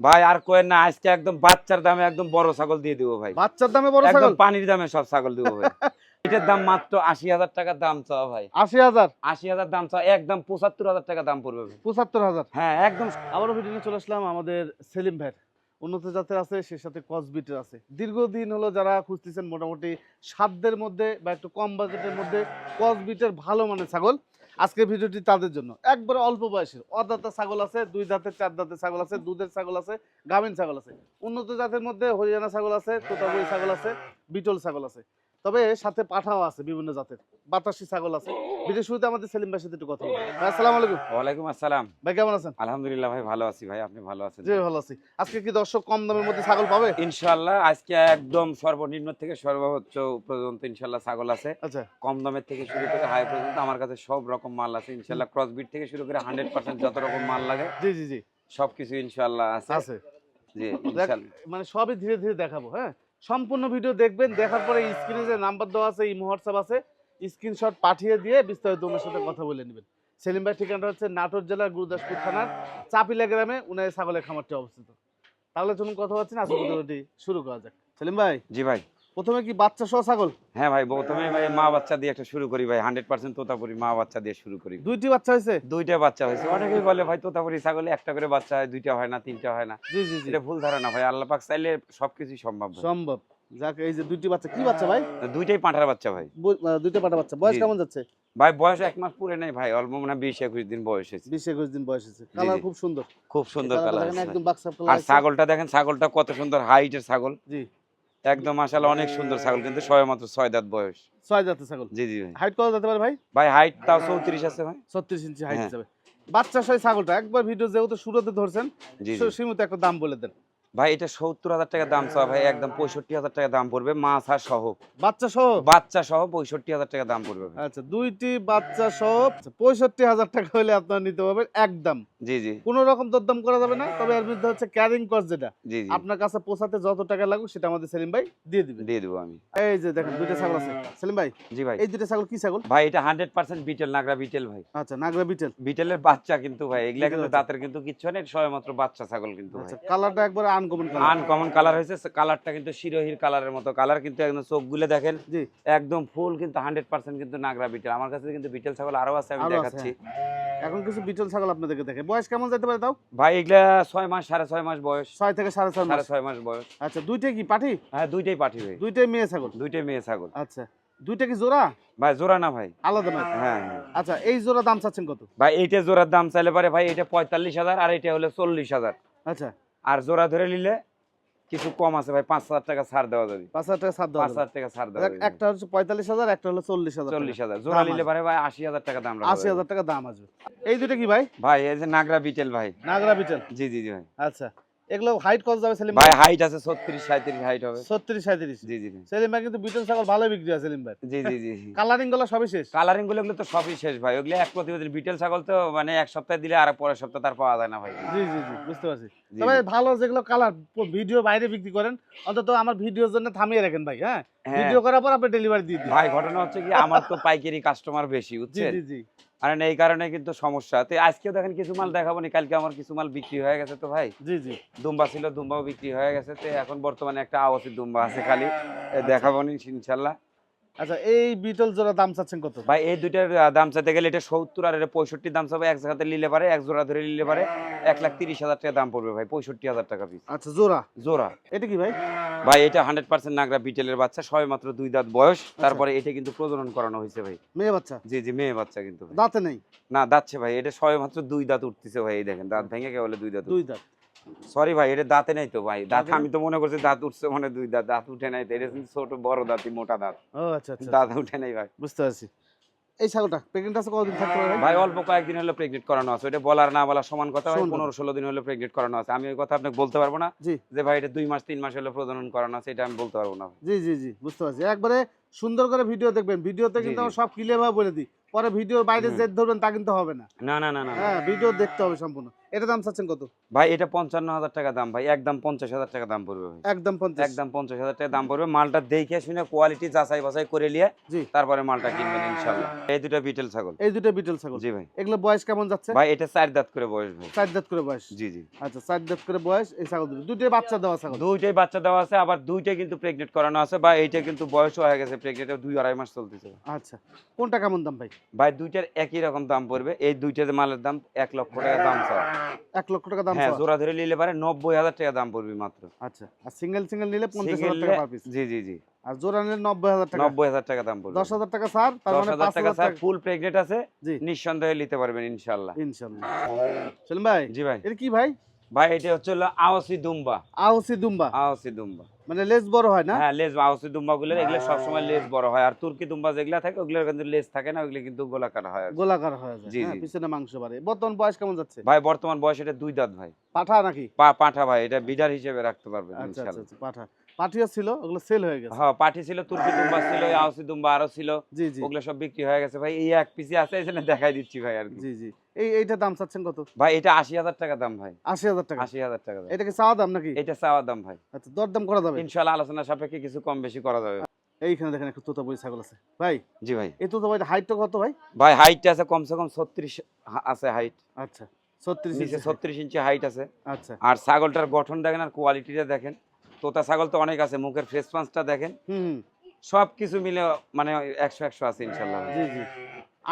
ভাই আর কোয়েন না আজকে একদম বাচ্চার দামে একদম বড় ছাগল দিয়ে দিব ভাই। বাচ্চার দামে বড় ছাগল? পানির দামে সব ছাগল দিব ভাই। এটার দাম মাত্র আশি হাজার টাকা দাম চাওয়া ভাই। আশি হাজার? আশি হাজার দাম চাওয়া একদম পঁচাত্তর হাজার টাকা দাম পড়বে ভাই। পঁচাত্তর হাজার? হ্যাঁ একদম। আবারও ভিডিও চলে আসলাম আমাদের সেলিম ভাইয়ের। উন্নত জাতের আছে সে সাথে কসবিটের আছে। দীর্ঘদিন হলো যারা খুঁজতেছেন মোটামুটি সাধ্যের মধ্যে বা একটু কম বাজেটের মধ্যে কসবিটের ভালো মানের ছাগল। আজকের ভিডিওটি তাদের জন্য। একবারে অল্প বয়সের। অদাতা ছাগল আছে, দুই দাঁতের, চার দাঁতের ছাগল আছে, দুধের ছাগল আছে, গাভিন ছাগল আছে। উন্নত জাতের মধ্যে হরিয়ানা ছাগল আছে তোতাপুরি ছাগল আছে, বিটল ছাগল আছে। তবে সাথে পাঠাও আছে বিভিন্ন জাতের। বাতাসি ছাগল আছে। ভিডিও শুরুতে আমাদের সেলিম ভাইয়ের সাথে একটু কথা বলব। ভাই, আসসালামু আলাইকুম। ওয়ালাইকুম আসসালাম। ভাই কেমন আছেন? আলহামদুলিল্লাহ ভাই ভালো আছি ভাই। আপনি ভালো আছেন? জি ভালো আছি। আজকে কি দর্শক কম দামের মধ্যে ছাগল পাবে? ইনশাল্লাহ আজকে একদম সর্বনিম্ন থেকে সর্বোচ্চ পর্যন্ত ইনশাল্লাহ ছাগল আছে। আচ্ছা। কম দামের থেকে শুরু করে হাই পর্যন্ত আমার কাছে সব রকম মাল আছে। ইনশাল্লাহ ক্রসবিট থেকে শুরু করে হান্ড্রেড পার্সেন্ট যত রকম মাল লাগে জি জি জি। সবকিছু ইনশাআল্লাহ আছে। আছে। জি দেখ, ইনশাল্লাহ মানে সবই ধীরে ধীরে দেখাবো হ্যাঁ? সম্পূর্ণ ভিডিও দেখবেন, দেখার পরে স্ক্রিনে যে নাম্বার দেওয়া আছে ইমো হোয়াটসঅ্যাপ আছে স্ক্রিনশট পাঠিয়ে দিয়ে বিস্তারিত ওনার সাথে কথা বলে নেবেন। সেলিম ভাই ঠিকানাটা হচ্ছে নাটোর জেলার গুরুদাসপুর থানার চাপিলা গ্রামে উনার ছাগলের খামারটি অবস্থিত। তাহলে চলুন কথা হচ্ছে না আজকে শুরু করা যাক। সেলিম ভাই? জি ভাই। প্রথমে কি বাচ্চা সহ ছাগল? হ্যাঁ ভাই প্রথমে ভাই মা বাচ্চা দিয়ে একটা শুরু করি ভাই হান্ড্রেড পার্সেন্ট তোতাপুরি মা বাচ্চা দিয়ে শুরু করি। দুইটি বাচ্চা হয়েছে? দুইটা বাচ্চা হয়েছে। অনেকেই বলে ভাই তোতাপুরি ছাগলে একটা করে বাচ্চা হয় দুইটা হয় না তিনটা হয় না। জি জি জি। এটা ভুল ধারণা ভাই আল্লাহ পাক চাইলে সবকিছুই সম্ভব সম্ভব। যাক এই যে দুইটি বাচ্চা কি বাচ্চা ভাই? দুইটাই পাঁঠার বাচ্চা ভাই। দুইটা পাটা বাচ্চা। বয়স কেমন যাচ্ছে? ভাই বয়স এক মাস পুরে নেই ভাই অল্প মনে বিশ একুশ দিন বয়স হয়েছে। বিশ একুশ দিন বয়স হয়েছে। কালার খুব সুন্দর। খুব সুন্দর কালার কালারটা দেখেন একদম বাক্সা আর ছাগলটা দেখেন ছাগলটা কত সুন্দর হাইটের ছাগল। জি। একদম মাশাআল্লাহ অনেক সুন্দর ছাগল কিন্তু সবে মাত্র ছয় দাঁত বয়স। ছয় জাতের ছাগল? জি জি ভাই। হাইট কত যেতে পারে ভাই? ভাই হাইট তাও চৌত্রিশ আছে ভাই। ছত্রিশ ইঞ্চি হাইট হিসাবে। বাচ্চা সেই ছাগলটা একবার ভিডিও যেহেতু শুরুতে ধরছেন। সীমিত একটা দাম বলে দেন। ভাই এটা সত্তর হাজার টাকা দাম চাওয়া ভাই একদম পঁয়ষট্টি হাজার টাকা দাম পড়বে মাছ আর সহ। বাচ্চা সহ? বাচ্চা সহ পঁয়ষট্টি হাজার টাকা দাম পড়বে আচ্ছা দুইটি বাচ্চা সহ পঁয়ষট্টি হাজার টাকা হলে আপনার নিতে পারবেন একদম। জি জি। কোনো রকম দরদাম করা যাবে না তবে এর মধ্যে হচ্ছে ক্যারিং কস্ট যেটা জি জি। আপনার কাছে পৌঁছাতে যত টাকা লাগুক সেটা আমাদের সেলিম ভাই দিয়ে দিবেন দিয়ে দেবো আমি। এই যে দেখেন দুইটা ছাগল আছে। সেলিম ভাই জি ভাই। এই দুইটা ছাগল কি ছাগল? ভাই এটা হান্ড্রেড পার্সেন্ট বিটেল নাগরা বিটেল ভাই। আচ্ছা নাগরা বিটেল। বিটেলের বাচ্চা কিন্তু ভাই এগুলা কিন্তু দাঁতের কিন্তু কিচ্ছু নেই সবে মাত্র বাচ্চা ছাগল কিন্তু ভাই। আচ্ছা কালারটা একবারে আনকমন কালার আনকমন কালার হয়েছে। কালারটা কিন্তু শিরোহির কালারের মতো। কালার কিন্তু একদম চোখগুলো দেখেন। জি। একদম ফুল কিন্তু হান্ড্রেড পার্সেন্ট কিন্তু নাগরা বিটেল আমার কাছে কিন্তু বিটেল ছাগল আরও আছে আমি দেখাচ্ছি। এখন কিছু বিটল ছাগল আপনাদেরকে দেখে। বয়স কেমন যেতে পারে তাও? ভাই এগুলা ছয় মাস সাড়ে ছয় মাস বয়স। ছয় থেকে সাড়ে ছয় সাড়ে ছয় মাস বয়স। আচ্ছা দুইটাই কি পাঠি? হ্যাঁ দুইটাই পাঠি ভাই। দুইটাই মেয়ে ছাগল? দুইটাই মেয়ে ছাগল। আচ্ছা দুইটা কি জোড়া? ভাই জোড়া না ভাই। আলাদা নয় হ্যাঁ হ্যাঁ। আচ্ছা এই জোড়া দাম চাচ্ছেন কত? ভাই এইটা জোড়ার দাম চাইলে পারে ভাই এটা পঁয়তাল্লিশ হাজার আর এটা হলো চল্লিশ হাজার। আচ্ছা। আর জোড়া ধরে নিলে কিছু কম আছে ভাই পাঁচ হাজার টাকা ছাড় দেওয়া যাবে। পাঁচ হাজার টাকা ছাড় দেওয়া পাঁচ হাজার টাকা ছাড় দেওয়া একটা হচ্ছে পঁয়তাল্লিশ হাজার একটা হলো চল্লিশ হাজার চল্লিশ হাজার। জোড়া নিলে ভাই পারে ভাই আশি হাজার টাকা দাম আশি হাজার টাকা দাম আসবে। এই দুটো কি ভাই? ভাই এই যে নাগরা বিটেল ভাই। নাগরা বিটেল। জি জি জি ভাই। আচ্ছা। এগুলো হাইট কত যাবে সেলিম ভাই হাইট আছে ছত্রিশ সাঁত্রিশ হাইট হবে। ছত্রিশ সাঁত্রিশ জি জি। সেলিম ভাই কিন্তু বিটেল ছাগল ভালো বিক্রি হয় সেলিম ভাই। জি জি জি কালারিংগুলো সবই শেষ? কালারিংগুলো তো সবই শেষ ভাই। ওগুলো এক প্রতিবেদন। বিটেল ছাগল তো মানে এক সপ্তাহে দিলে আর পরের সপ্তাহ তার পাওয়া যায় না ভাই। জি জি জি বুঝতে পারছি। তবে ভালো যেগুলো কালার ভিডিও বাইরে বিক্রি করেন অন্তত আমার ভিডিওর জন্য থামিয়ে রাখেন ভাই হ্যাঁ? হ্যাঁ। ভিডিও করার পর আপনি ডেলিভারি দিয়ে দিন। ভাই ঘটনা হচ্ছে কি আমার তো পাইকারি কাস্টমার বেশি জি বুঝছেন? জি জি। আর এই কারণে কিন্তু সমস্যা। তো আজকেও দেখেন কিছু মাল দেখাবো নি কালকে আমার কিছু মাল বিক্রি হয়ে গেছে তো ভাই। জি জি। দুম্বা ছিল দুম্বাও বিক্রি হয়ে গেছে তো এখন বর্তমানে একটা আওয়াসি দুম্বা আছে খালি দেখাবো নি ইনশাল্লাহ। আচ্ছা এই বিটল জোড়া দাম চাচ্ছেন কত? ভাই এই দুইটার দাম চাইতে গেলে এটা সত্তর আর এটা পঁয়ষট্টি দাম চাবে এক জায়গাতে নিলে পারে এক জোড়া ধরে নিলে পারে। এক লাখ তিরিশ হাজার টাকা দাম পড়বে ভাই পঁয়ষট্টি হাজার টাকা পিস আচ্ছা জোড়া? জোড়া। এটা কি ভাই? ভাই এটা হান্ড্রেড পার্সেন্ট নাগরা বিটেলের বাচ্চা সবে মাত্র দুই দাঁত বয়স। তারপরে এটা কিন্তু প্রজনন করানো হয়েছে ভাই। মেয়ে বাচ্চা? জি জি মেয়ে বাচ্চা কিন্তু। দাঁতে নেই? না দাঁতছে ভাই এটা সবে মাত্র দুই দাঁত উঠতেছে ভাই এই দেখেন দাঁত ভেঙে বলে দুই দাঁত দুই দাঁত? সরি ভাই এটা দাঁতে নাই তো ভাই। দাঁত আমি তো মনে করছি দাঁত উঠছে মানে দুই দাঁত। দাঁত উঠে নাই এটা কিন্তু ছোট বড় দাঁতই মোটা দাঁত। ও আচ্ছা আচ্ছা। দাঁত উঠে নাই ভাই। বুঝতে পারছি। এই ছাগলটা প্রেগনেন্ট আছে কতদিন থাকতে পারে ভাই? অল্প কয়েকদিন হলো প্রেগনেন্ট করানো আছে। এটা বলার না বলা সমান কথা ভাই সমান কথা। পনেরো ষোলো দিন হলো প্রেগনেন্ট করানো আছে। আমি ওই কথা আপনাকে বলতে পারব না জি। যে ভাই এটা দুই মাস তিন মাস হলো প্রজনন করানো আছে এটা আমি বলতে পারব না জি জি জি বুঝতে পারছি। একবারে সুন্দর করে ভিডিও দেখবেন। ভিডিওতে কিন্তু। আমরা সব ক্লিয়ার ভাবে বলে দিই। পরে ভিডিও বাইরে জেদ ধরবেন তা কিন্তু হবে না না না না না। হ্যাঁ ভিডিও দেখতে হবে সম্পূর্ণ। এটা দাম চাচ্ছেন কত? ভাই এটা পঞ্চান্ন হাজার টাকা দাম ভাই। একদম পঞ্চাশ হাজার টাকা দাম পড়বে একদম পঞ্চাশ। একদম পঞ্চাশ হাজার টাকা দাম পড়বে। মালটা দেখে শুনে কোয়ালিটি যাচাই বাছাই করে নিয়ে জি। তারপরে মালটা কিনবেন ইনশাল্লাহ এই দুটো বিটেল ছাগল। এই দুটো বিটেল ছাগল? জি ভাই। এগুলো বয়স কেমন যাচ্ছে? ভাই এটা চার দাঁত করে বয়স ভাই। চার দাঁত করে বয়স? জি জি। আচ্ছা চার দাঁত করে বয়স এই ছাগল দুটো। দুটোই বাচ্চা দেওয়া ছাগল? দুইটাই বাচ্চা দেওয়া আছে আবার দুইটাই কিন্তু প্রেগনেন্ট করানো আছে বা এইটা কিন্তু বয়স হয়ে গেছে প্রেগনেন্ট দুই আড়াই মাস চলতেছে। আচ্ছা কোনটা কেমন দাম ভাই? ভাই দুইটার একই রকম দাম পড়বে। এই দুইটার মালের দাম এক লক্ষ টাকা দাম চাও এক লক্ষ টাকা দাম হ্যাঁ জোড়া ধরে নিলে পারে নব্বই হাজার টাকা দাম পড়বে মাত্র। আচ্ছা আর সিঙ্গেল সিঙ্গেল নিলে পঞ্চাশ হাজার টাকা পার পিস জি জি জি। আর জোড়া নিলে নব্বই হাজার টাকা। নব্বই হাজার টাকা দাম পড়বে। দশ হাজার টাকা স্যার তার মানে হাজার পাঁচ টাকা। স্যার ফুল প্রেগনেট আছে নিঃসন্দেহে নিতে পারবেন ইনশাল্লাহ ইনশাল্লাহ সেলিম ভাই জি ভাই। এটা কি ভাই? ভাই এটা হচ্ছে হলো আওসি দুম্বা। আওসি দুম্বা। আওসি দুম্বা। মানে লেজ বড় হয় না? হ্যাঁ লেজ আওসি দুম্বা গুলো সব সময় লেজ বড় হয়। আর তুর্কি দুম্বা যেগুলা থাকে ওগুলোর কিন্তু লেজ থাকে না ওগুলো কিন্তু গোলাকার হয়। গোলাকার হয় জি, হ্যাঁ, পিছনে মাংস বাড়ে। বর্তমান বয়স কেমন যাচ্ছে? ভাই বর্তমান বয়স এটা দুই দাঁত ভাই। পাঠা নাকি? পা পাঠা ভাই। এটা বিডার হিসেবে রাখতে পারবেন ইনশাআল্লাহ আচ্ছা আচ্ছা, পাঠা। পাঠিয়া ছিল ওগুলো সেল হয়ে গেছে। হ্যাঁ পাঠি ছিল তুর্কি দুম্বা ছিল দুম্বা আরও ছিল। জি জি। ওগুলো সব বিক্রি হয়ে গেছে। ভাই এই এক পিসি আছে এই দেখাই দিচ্ছি ভাই আর জি জি। এই এইটা দাম চাচ্ছেন কত? ভাই এটা আশি হাজার টাকা দাম ভাই। টাকা। আশি হাজার টাকা এটা কি চাওয়া দাম নাকি? এটা চাওয়া দাম ভাই। আচ্ছা দরদাম করা যাবে? ইনশাল্লাহ আলোচনা সাপেক্ষে কিছু কম বেশি করা যাবে। এইখানে দেখেন একটা তোতা বই ছাগল আছে। ভাই জি ভাই। এই তোতা বইটা হাইটটা কত ভাই? ভাই হাইটটা আছে কমসে কম ছত্রিশ আছে হাইট আচ্ছা ছত্রিশ ইঞ্চি ছত্রিশ ইঞ্চি হাইট আছে। আচ্ছা। আর ছাগলটার গঠন দেখেন আর কোয়ালিটিটা দেখেন। তোতা ছাগল তো অনেক আছে মুখের ফেস পাঁচটা দেখেন। সব কিছু মিলে মানে একশো একশো আছে ইনশাল্লাহ। জি জি।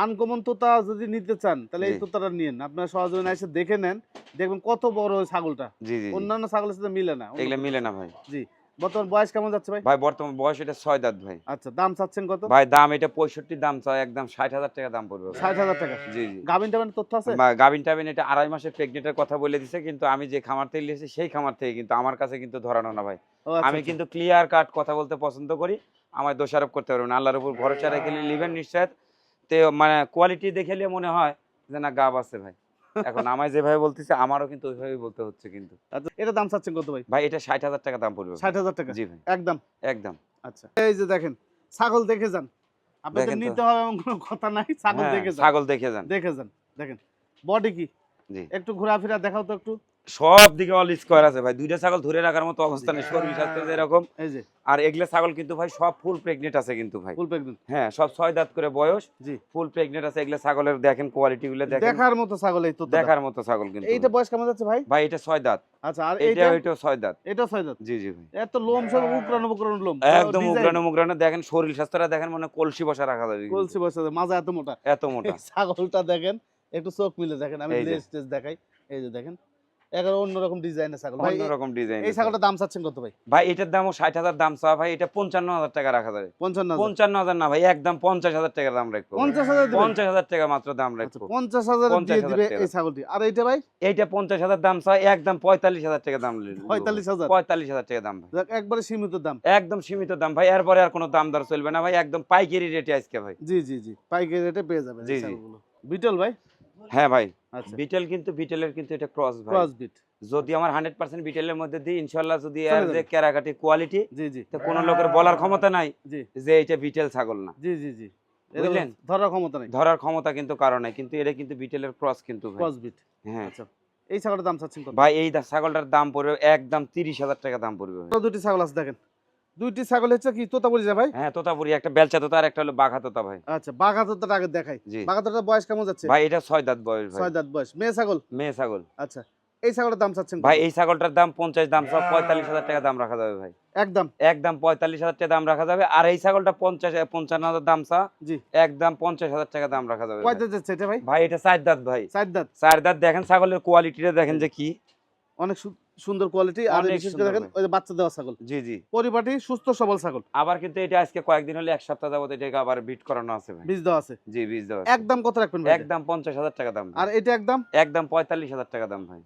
আনকমন তোতা যদি নিতে চান তাহলে এই। তোতাটা নিন আপনার সহজনে এসে দেখে নেন দেখবেন কত বড় ছাগলটা। জি। অন্যান্য ছাগলের সাথে মিলে না। এগুলো মিলে না ভাই। জি। বর্তমান বয়স কেমন যাচ্ছে ভাই? ভাই বর্তমান বয়স এটা ছয় দাঁত ভাই। আচ্ছা দাম চাচ্ছেন কত? ভাই দাম এটা পঁয়ষট্টি দাম চাই একদম ষাট হাজার টাকা দাম পড়বে ষাট হাজার টাকা। জি জি। গাভিন তথ্য আছে? গাভিন এটা আড়াই মাসের কথা বলে দিছে কিন্তু আমি যে খামার থেকে নিয়েছি সেই খামার থেকে কিন্তু আমার কাছে কিন্তু ধরানো না ভাই। আচ্ছা, আমি আচ্ছা। কিন্তু ক্লিয়ার কাট কথা বলতে পছন্দ করি আমার দোষারোপ করতে পারবেন। আল্লাহর উপর ভরসা রেখে নিবেন নিশ্চয় তে মানে কোয়ালিটি দেখে মনে হয় যে না গাব আছে ভাই। এখন আমায় যেভাবে বলতেছে আমারও কিন্তু ওইভাবেই বলতে হচ্ছে কিন্তু। এটা দাম চাচ্ছেন কত ভাই? ভাই এটা ষাট হাজার টাকা দাম পড়বে ষাট হাজার টাকা? জি ভাই। একদম? একদম। আচ্ছা এই যে দেখেন ছাগল দেখে যান। আপনাদের নিতে হবে এমন কোনো কথা নাই ছাগল হ্যাঁ, দেখে যান। ছাগল দেখে যান। দেখে যান দেখেন। বডি কি? জি। একটু ঘোরাফেরা দেখাও তো একটু। সব দিকে অল স্কোয়ার আছে ভাই। দুইটা ছাগল ধরে রাখার মতো অবস্থা নেই শরীর স্বাস্থ্য যেরকম। এই যে। আর এগুলা ছাগল কিন্তু ভাই সব ফুল প্রেগনেন্ট আছে কিন্তু ভাই। ফুল প্রেগনেন্ট হ্যাঁ সব ছয় দাঁত করে বয়স জি। ফুল প্রেগনেন্ট আছে। এগুলা ছাগলের দেখেন কোয়ালিটি গুলো দেখেন দেখার মতো ছাগল এই তো দেখার মতো ছাগল কিন্তু। এইটা বয়স কেমন যাচ্ছে ভাই? ভাই এটা ছয় দাঁত। আচ্ছা আর এটা ওইটাও ছয় দাঁত। এটা ছয় দাঁত? জি জি ভাই। এত লোম সব উকরানো উকরানো লোম। একদম উগ্রানো মুগ্রানো দেখেন শরীর স্বাস্থ্যটা দেখেন মানে কলসি বসা রাখা যাবে কলসি বসে মাজা এত মোটা। এত মোটা। ছাগলটা দেখেন একটু চোখ মিলে দেখেন আমি লেজ দেখাই। এই যে দেখেন এগারো অন্যরকম ডিজাইনের ছাগল। ভাই অন্যরকম ডিজাইন এই ছাগলটার দাম চাচ্ছেন কত ভাই? ভাই এটার দামও ষাট হাজার দাম চাওয়া ভাই এটা পঞ্চান্ন হাজার টাকা রাখা যাবে। পঞ্চান্ন পঞ্চান্ন হাজার না ভাই একদম পঞ্চাশ হাজার টাকা দাম রাখব। পঞ্চাশ হাজার পঞ্চাশ হাজার টাকা মাত্র দাম আচ্ছা, রাখব। পঞ্চাশ হাজার দিয়ে 50,000 এই ছাগলটি। আর এইটা ভাই? এইটা পঞ্চাশ হাজার দাম চাই একদম পঁয়তাল্লিশ হাজার টাকা দাম লিখব। পঁয়তাল্লিশ হাজার? পঁয়তাল্লিশ হাজার টাকা দাম ভাই। একবারে সীমিত দাম। একদম সীমিত দাম ভাই এরপরে আর কোনো দাম দর চলবে না ভাই একদম পাইকারি রেটে আজকে ভাই। জি জি জি পাইকারি রেটে পেয়ে যাবেন জি, জি। বিটল ভাই? হ্যাঁ ভাই আচ্ছা। বিটেল কিন্তু বিটেলের কিন্তু এটা ক্রস ভাই। ক্রস বিট যদি আমার হান্ড্রেড পার্সেন্ট বিটেলের মধ্যে দিই ইনশাল্লাহ যদি এর যে যাবে। ক্যারাকাটি কোয়ালিটি জি জি। তো কোনো লোকের বলার ক্ষমতা নাই জি। যে এটা বিটেল ছাগল না। জি জি জি। বুঝলেন? ধরার ক্ষমতা নেই। ধরার ক্ষমতা কিন্তু কারণ নাই কিন্তু এটা কিন্তু বিটেলের ক্রস কিন্তু ভাই। ক্রস বিট হ্যাঁ। আচ্ছা। এই ছাগলের দাম চাচ্ছেন কত? ভাই এই ছাগলটার দাম পড়বে একদম তিরিশ হাজার টাকা দাম পড়বে। দুটি ছাগল আছে দেখেন? দুইটি ছাগল হচ্ছে কি তোতা বলি ভাই? হ্যাঁ তোতাপুরি একটা বেলচা তোতা আর একটা হলো বাঘা তোতা ভাই। আচ্ছা বাঘা তোতাটা আগে দেখাই। বাঘা তোতার বয়স কেমন যাচ্ছে? ভাই এটা ছয় দাঁত বয়স ভাই। ছয় দাঁত বয়স। মেয়ে ছাগল? মেয়ে ছাগল। আচ্ছা এই ছাগলের দাম চাচ্ছেন ভাই এই ছাগলটার দাম পঞ্চাশ দাম সব পঁয়তাল্লিশ হাজার টাকা দাম রাখা যাবে ভাই। একদম? একদম পঁয়তাল্লিশ হাজার টাকা দাম রাখা যাবে। আর এই ছাগলটা পঞ্চাশ পঞ্চান্ন হাজার দাম চা। জি। একদম পঞ্চাশ হাজার টাকা দাম রাখা যাবে ভাই। ভাই? ভাই এটা চার দাঁত ভাই। চার দাঁত? চার দাঁত দেখেন ছাগলের কোয়ালিটিটা দেখেন যে কি। অনেক সু- সুন্দর কোয়ালিটি আর বিশেষ করে দেখেন ওই যে বাচ্চা দেওয়া ছাগল। জি জি। পরিপাটি সুস্থ সবল ছাগল। আবার কিন্তু এটা আজকে কয়েকদিন হলে এক সপ্তাহ যাবত এটাকে আবার বিট করানো আছে ভাই। বীজ দেওয়া আছে? জি বীজ দেওয়া একদম কত রাখবেন ভাই একদম পঞ্চাশ হাজার টাকা দাম আর এটা একদম? একদম পঁয়তাল্লিশ হাজার টাকা দাম ভাই।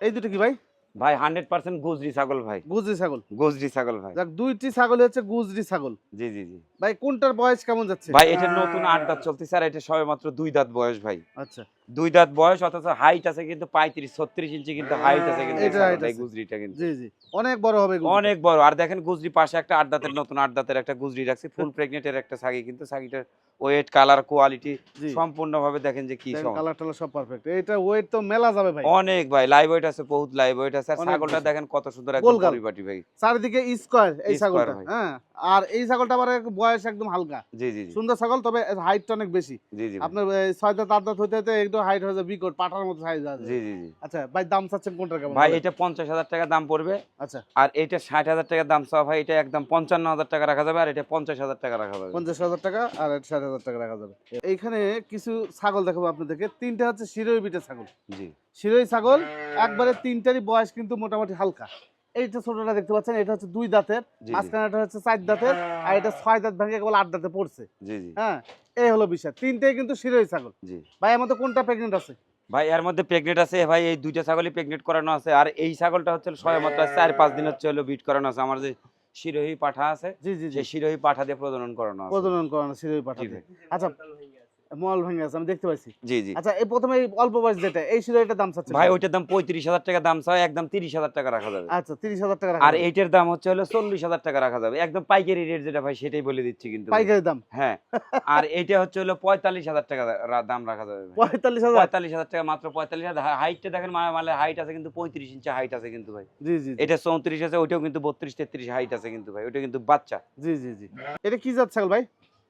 এই দুটো কি ভাই? ভাই হান্ড্রেড পার্সেন্ট গুজরি ছাগল ভাই। গুজরি ছাগল। গুজরি ছাগল ভাই। যাক দুইটি ছাগল হচ্ছে গুজরি ছাগল। জি জি জি। ভাই কোনটার বয়স কেমন যাচ্ছে? ভাই এটা নতুন আট দাঁত চলতেছে আর এটা সবে মাত্র দুই দাঁত বয়স ভাই। আচ্ছা। দুই দাঁত বয়স অথচ হাইট আছে কিন্তু পঁয়ত্রিশ ছত্রিশ ইঞ্চি কিন্তু হাইট আছে কিন্তু এই আছে। গুজরিটা কিন্তু। জি জি। অনেক বড় হবে অনেক বড়। আর দেখেন গুজরি পাশে একটা আট দাঁতের নতুন আট দাঁতের একটা গুজরি রাখছি ফুল প্রেগনেন্টের একটা ছাগি কিন্তু ছাগিটার ওয়েট কালার কোয়ালিটি জি। সম্পূর্ণভাবে দেখেন যে কি কালার টালার সব পারফেক্ট এটা ওয়েট তো মেলা যাবে ভাই। অনেক ভাই লাইভ ওয়েট আছে বহুত লাইভ ওয়েট আছে। আর ছাগলটা দেখেন কত সুন্দর একদম পরিপাটি ভাই। চারিদিকে স্কোয়ার এই ছাগলটা। হ্যাঁ। আর এই ছাগলটা আবার বয়স একদম হালকা। জি জি সুন্দর ছাগল তবে হাইটটা অনেক বেশি। জি জি আপনার ছয় দাঁত আট দাঁত হইতে হইতে একটু হাইট হয়ে যাবে বিকট পাটার মতো সাইজ আছে। জি জি জি। আচ্ছা ভাই দাম চাচ্ছেন কোনটা কেমন ভাই এটা পঞ্চাশ হাজার টাকা দাম পড়বে। আচ্ছা। আর এটা ষাট হাজার টাকা দাম চাওয়া ভাই এটা একদম পঞ্চান্ন হাজার টাকা রাখা যাবে আর এটা পঞ্চাশ হাজার টাকা রাখা যাবে। পঞ্চাশ হাজার টাকা আর ষাট হাজার টাকা রাখা যাবে। এইখানে কিছু ছাগল দেখাবো আপনাদেরকে। তিনটা হচ্ছে শিরোই বিটা ছাগল। জি। শিরোই ছাগল একবারে তিনটারই বয়স কিন্তু মোটামুটি হালকা। এইটা ছোটটা দেখতে পাচ্ছেন এটা হচ্ছে দুই দাঁতের মাঝখানেটা হচ্ছে চার দাঁতের আর এটা ছয় দাঁত ভেঙে কেবল আট দাঁতে পড়ছে। হ্যাঁ এই হলো বিষয়। তিনটেই কিন্তু শিরোই ছাগল। ভাই এর মধ্যে কোনটা প্রেগনেন্ট আছে? ভাই এর মধ্যে প্রেগনেন্ট আছে। ভাই এই দুইটা ছাগলই প্রেগনেন্ট করানো আছে। আর এই ছাগলটা হচ্ছে ছয় মাত্র চার পাঁচ দিন হচ্ছে হলো বিট করানো আছে। আমার যে শিরোহী পাঠা আছে জি জি জি। সেই শিরোহী পাঠা দিয়ে প্রজনন করানো প্রজনন করানো জি পাঠাতে ভাই। আচ্ছা মল ভেঙে আছে আমি দেখতে পাইছি। জি জি। আচ্ছা এই প্রথমে অল্প বয়স যেটা এই শিরোইটার দাম চাচ্ছে ভাই ওইটার দাম পঁয়ত্রিশ হাজার টাকা দাম চাই একদম তিরিশ হাজার টাকা রাখা যাবে। আচ্ছা তিরিশ হাজার টাকা আর এইটার দাম হচ্ছে হলো চল্লিশ হাজার টাকা রাখা যাবে। একদম পাইকারি রেট যেটা ভাই সেটাই বলে দিচ্ছি কিন্তু। পাইকারি দাম? হ্যাঁ আর এইটা হচ্ছে হলো পঁয়তাল্লিশ হাজার টাকা দাম রাখা যাবে পঁয়তাল্লিশ হাজার? পঁয়তাল্লিশ হাজার টাকা মাত্র পঁয়তাল্লিশ হাজার। হাইটটা দেখেন মানে হাইট আছে কিন্তু পঁয়ত্রিশ ইঞ্চি হাইট আছে কিন্তু ভাই। জি জি জি, এটা চৌত্রিশ আছে ওইটাও কিন্তু বত্রিশ তেত্রিশ হাইট আছে কিন্তু ভাই। ওইটা কিন্তু বাচ্চা। জি জি জি। এটা কি জাত ছাগল ভাই?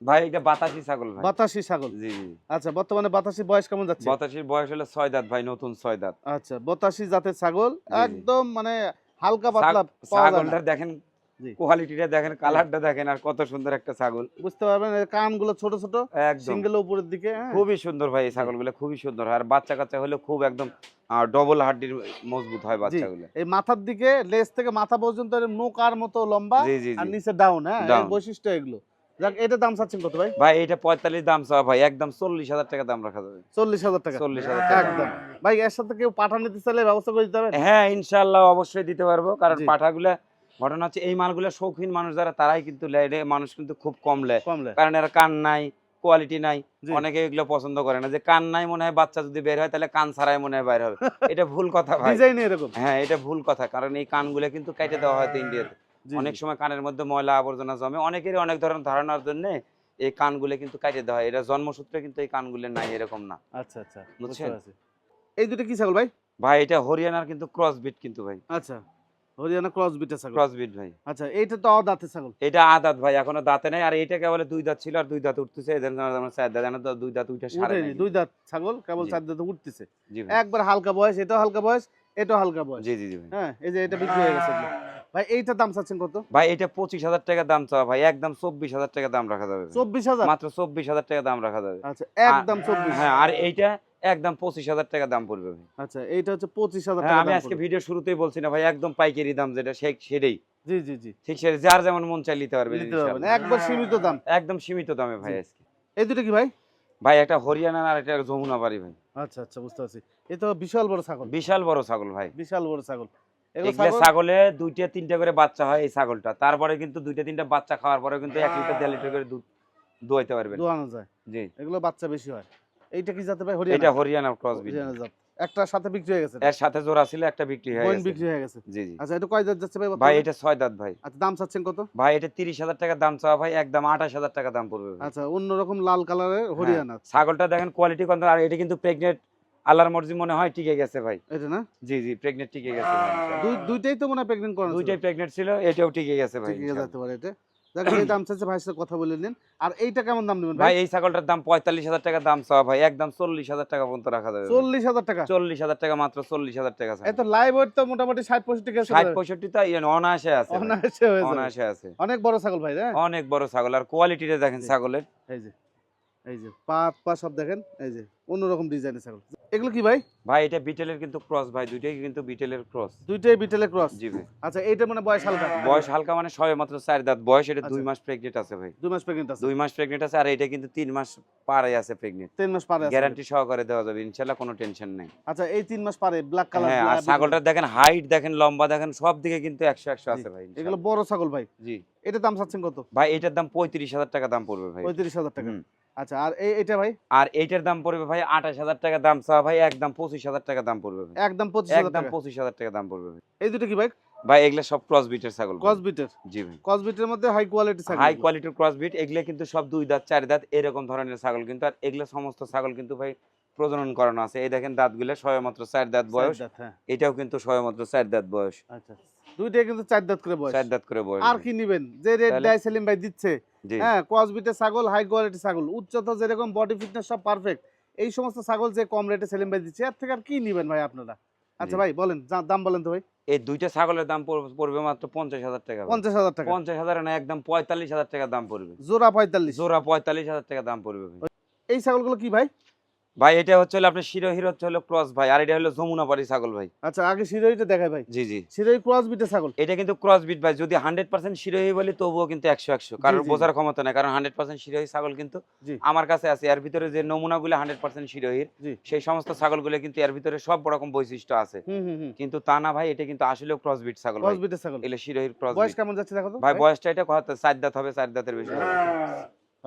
ভাই এটা বাতাসি ছাগল ভাই। বাতাসি ছাগল। জি আচ্ছা বর্তমানে বাতাসি বয়স কেমন যাচ্ছে? বাতাসির বয়স হলো ছয় দাঁত ভাই নতুন ছয় দাঁত। আচ্ছা বাতাসি জাতের ছাগল একদম মানে হালকা পাতলা। ছাগলটা দেখেন কোয়ালিটিটা দেখেন কালারটা দেখেন আর কত সুন্দর একটা ছাগল। বুঝতে পারবেন কানগুলো ছোট ছোট সিঙ্গেল উপরের দিকে হ্যাঁ। খুবই সুন্দর ভাই এই ছাগলগুলো খুবই সুন্দর। হয় আর বাচ্চা কাচ্চা হলে খুব একদম ডবল হাড্ডির মজবুত হয় বাচ্চাগুলো। এই মাথার দিকে লেজ থেকে মাথা পর্যন্ত নৌকার মতো লম্বা আর নিচে ডাউন হ্যাঁ বৈশিষ্ট্য এগুলো। যাক এটা দাম চাচ্ছেন কত ভাই? ভাই এটা পঁয়তাল্লিশ দাম চাওয়া ভাই একদম চল্লিশ হাজার টাকা দাম রাখা যাবে। চল্লিশ হাজার টাকা। চল্লিশ হাজার একদম। ভাই এর সাথে কেউ পাঠা নিতে চাইলে ব্যবস্থা করে দিতে হবে হ্যাঁ ইনশাল্লাহ অবশ্যই দিতে পারব কারণ পাঠাগুলা ঘটনা হচ্ছে এই মালগুলা শৌখিন মানুষ যারা তারাই কিন্তু লেয় মানুষ কিন্তু খুব কম লেয় কারণ এরা কান নাই কোয়ালিটি নাই। অনেকে এগুলো পছন্দ করে না। যে কান নাই মনে হয় বাচ্চা যদি বের হয় তাহলে কান ছাড়াই মনে হয় বের হবে। এটা ভুল কথা ভাই। হ্যাঁ এটা ভুল কথা কারণ এই কানগুলো কিন্তু কেটে দেওয়া হয়তো ইন্ডিয়াতে অনেক সময় কানের মধ্যে ময়লা আবর্জনা জমে অনেকেরই অনেক ধরনের ধারণার জন্য এই কানগুলো কিন্তু কেটে দেওয়া হয়। এটা জন্মসূত্রে কিন্তু এই কানগুলো নাই এরকম না। আচ্ছা আচ্ছা বুঝছেন? এই দুটো কি ছাগল ভাই? ভাই এটা হরিয়ানার কিন্তু ক্রস বিট কিন্তু ভাই। আচ্ছা হরিয়ানা ক্রস বিটের ছাগল। ক্রস বিট ভাই। আচ্ছা এইটা তো দাঁতের ছাগল। এটা আদাত ভাই এখনও দাঁতে নাই আর এটা কেবল দুই দাঁত ছিল আর দুই দাঁত উঠতেছে। এদের আমার চার দাঁত জানো দুই দাঁত উঠে সারে দুই দাঁত ছাগল কেবল চার দাঁতে উঠতেছে। একবার হালকা বয়স এটাও হালকা বয়স এটাও হালকা বয়স। জি জি হ্যাঁ এই যে এটা বিক্রি হয়ে গেছে ভাই এইটার দাম চাচ্ছেন কত? ভাই এটা পঁচিশ হাজার টাকা দাম চাওয়া। ভাই একদম চব্বিশ হাজার টাকা দাম রাখা যাবে চব্বিশ হাজার? মাত্র চব্বিশ হাজার টাকা দাম রাখা যাবে। আচ্ছা একদম চব্বিশ। হ্যাঁ আর এইটা একদম পঁচিশ হাজার টাকা দাম পড়বে ভাই। আচ্ছা এইটা হচ্ছে পঁচিশ হাজার হ্যাঁ টাকা আমি আজকে ভিডিও শুরুতেই বলছি না ভাই একদম পাইকারি দাম যেটা সেটাই। জি জি জি। ঠিক সে যার যেমন মন চাই নিতে পারবে একবার সীমিত দাম। একদম সীমিত দামে ভাই। আজকে। এই দুটো কি ভাই? ভাই একটা হরিয়ানা আর একটা যমুনা বাড়ি ভাই। আচ্ছা আচ্ছা বুঝতে পারছি। এ তো বিশাল বড় ছাগল। বিশাল বড় ছাগল ভাই। বিশাল বড় ছাগল। এগুলো ছাগলে? দুইটা তিনটা করে বাচ্চা হয় এই ছাগলটা। তারপরে কিন্তু দুইটা তিনটা বাচ্চা খাওয়ার পরে কিন্তু এক লিটার দেড় লিটার করে দুধ দোয়াইতে পারবেন। দোয়ানো যায়। জি। এগুলো বাচ্চা বেশি হয়। এইটা কি জাতে ভাই? এটা হরিয়ানা? হরিয়ানা ক্রস হরিয়ানা জাত। একটার সাথে বিক্রি হয়ে গেছে। এর সাথে জোড়া ছিল একটা বিক্রি হয়ে গেছে। বিক্রি হয়ে গেছে। জি জি। আচ্ছা এটা কয় দাঁত যাচ্ছে ভাই ভাই এটা ছয় দাঁত ভাই। আচ্ছা দাম চাচ্ছেন কত? ভাই এটা তিরিশ হাজার টাকা দাম চাওয়া ভাই একদম আঠাশ হাজার টাকা দাম পড়বে আচ্ছা অন্য রকম লাল কালারের হরিয়ানা। ছাগলটা দেখেন কোয়ালিটি কত আর এটা কিন্তু প্রেগনেন্ট আল্লাহর মর্জি মনে হয় টিকে গেছে ভাই। এটা না? জি জি প্রেগনেন্ট টিকে গেছে দুইটাই তো মনে হয় প্রেগনেন্ট করানো ছিল। দুইটাই প্রেগনেন্ট ছিল এটাও টিকে গেছে ভাই ইনশাআল্লাহ। যেতে পারে এটা? দাম চাচ্ছে ভাইয়ের সাথে কথা বলে নিন। আর এইটা কেমন দাম নেবেন ভাই ভাই? এই ছাগলটার দাম পঁয়তাল্লিশ হাজার টাকা দাম চাওয়া ভাই। একদম চল্লিশ হাজার টাকা পর্যন্ত রাখা যাবে চল্লিশ হাজার টাকা? চল্লিশ হাজার টাকা মাত্র চল্লিশ হাজার টাকা এত লাইভ ওয়েট তো মোটামুটি ষাট পঁয়ষট্টি ষাট পঁয়ষট্টি তো ইয়ে অনায়াসে আছে অনায়াসে অনায়াসে আছে। অনেক বড় ছাগল ভাই হ্যাঁ? অনেক বড় ছাগল। আর কোয়ালিটিটা দেখেন ছাগলের। এই যে। এই যে পা পা সব দেখেন এই যে অন্যরকম ডিজাইনের ছাগল। এগুলো কি ভাই? ভাই এটা বিটেলের কিন্তু ক্রস ভাই দুইটাই কিন্তু বিটেলের ক্রস দুইটাই বিটেলে ক্রস জি ভাই। আচ্ছা এইটা মানে বয়স হালকা? বয়স হালকা মানে সবে মাত্র চার দাঁত। বয়স এটা দুই আচ্ছা। মাস প্রেগনেন্ট আছে ভাই। দুই মাস প্রেগনেন্ট আছে? দুই মাস প্রেগনেন্ট আছে আর এটা কিন্তু তিন মাস পারে আছে প্রেগনেন্ট তিন মাস পারে গ্যারান্টি সহকারে দেওয়া যাবে কোনো টেনশন নেই। আচ্ছা এই তিন মাস পারে ব্ল্যাক কালার হ্যাঁ আর ছাগলটা দেখেন হাইট দেখেন লম্বা দেখেন সব দিকে কিন্তু একশো একশো আছে ভাই এগুলো বড় ছাগল ভাই? জি। এটা দাম চাচ্ছেন কত? ভাই এটার দাম পঁয়ত্রিশ হাজার টাকা দাম পড়বে ভাই। পঁয়ত্রিশ হাজার টাকা। হুম। আচ্ছা আর এটা ভাই? আর এইটার দাম পড়বে ভাই আঠাশ হাজার টাকা দাম চাওয়া ভাই একদম পঁচিশ হাজার টাকা দাম পড়বে একদম পঁচিশ একদম পঁচিশ হাজার টাকা দাম পড়বে এই দুটো কি ভাই? ভাই এগুলো সব ক্রস বিটের ছাগল ক্রস বিটের জি ভাই। ক্রস বিটের মধ্যে হাই কোয়ালিটি ছাগল। হাই কোয়ালিটির ক্রস বিট এগুলো কিন্তু সব দুই দাঁত চার দাঁত এরকম ধরনের ছাগল কিন্তু। আর এগুলো সমস্ত ছাগল কিন্তু ভাই প্রজনন করানো আছে। এই দেখেন দাঁতগুলো সবেমাত্র চার দাঁত বয়স। হ্যাঁ। এটাও কিন্তু সবেমাত্র চার দাঁত বয়স। আচ্ছা। দুইটাই কিন্তু চার দাঁত করে বয়স। চার দাঁত করে বয়স আর কি নিবেন? যে রেড তাহলে? ডাই সেলিম ভাই দিচ্ছে। হ্যাঁ ক্রস ছাগল হাই কোয়ালিটি ছাগল উচ্চতা যেরকম বডি ফিটনেস সব পারফেক্ট এই সমস্ত ছাগল যে কম রেটে সেলিম ভাই দিচ্ছে এর থেকে আর কি নিবেন ভাই আপনারা? আচ্ছা ভাই বলেন দাম বলেন তো ভাই। এই দুইটা ছাগলের দাম পড়বে- মাত্র পঞ্চাশ হাজার টাকা পঞ্চাশ হাজার টাকা। পঞ্চাশ হাজার না একদম পঁয়তাল্লিশ হাজার টাকা দাম পড়বে। জোড়া পঁয়তাল্লিশ। জোড়া পঁয়তাল্লিশ হাজার টাকা দাম পড়বে এই ছাগলগুলো কি ভাই? ভাই এটা হচ্ছে হলো আপনার শিরো হিরো হচ্ছে হলো ক্রস ভাই আর এটা হলো যমুনা যমুনাপাড়ি ছাগল ভাই। আচ্ছা আগে শিরোইটা দেখাই ভাই। জি জি। শিরোই ক্রস বিটের ছাগল। এটা কিন্তু ক্রস বিট ভাই যদি হান্ড্রেড পার্সেন্ট শিরোহী বলি তবুও কিন্তু একশো একশো কারণ বোঝার ক্ষমতা নেই কারণ হান্ড্রেড পার্সেন্ট শিরোহী ছাগল কিন্তু আমার কাছে আছে এর ভিতরে যে নমুনাগুলো হান্ড্রেড পার্সেন্ট শিরোহীর জি। সেই সমস্ত ছাগলগুলো কিন্তু এর ভিতরে সব রকম বৈশিষ্ট্য আছে। হুম হুম হুম। কিন্তু তা না ভাই এটা কিন্তু আসলে ক্রস বিট ছাগল ক্রস বিটের ছাগল। এগুলো শিরোহীর ক্রস বয়স কেমন যাচ্ছে দেখো তো? ভাই বয়সটা এটা কত? চার দাঁত হবে চার দাঁতের বেশি।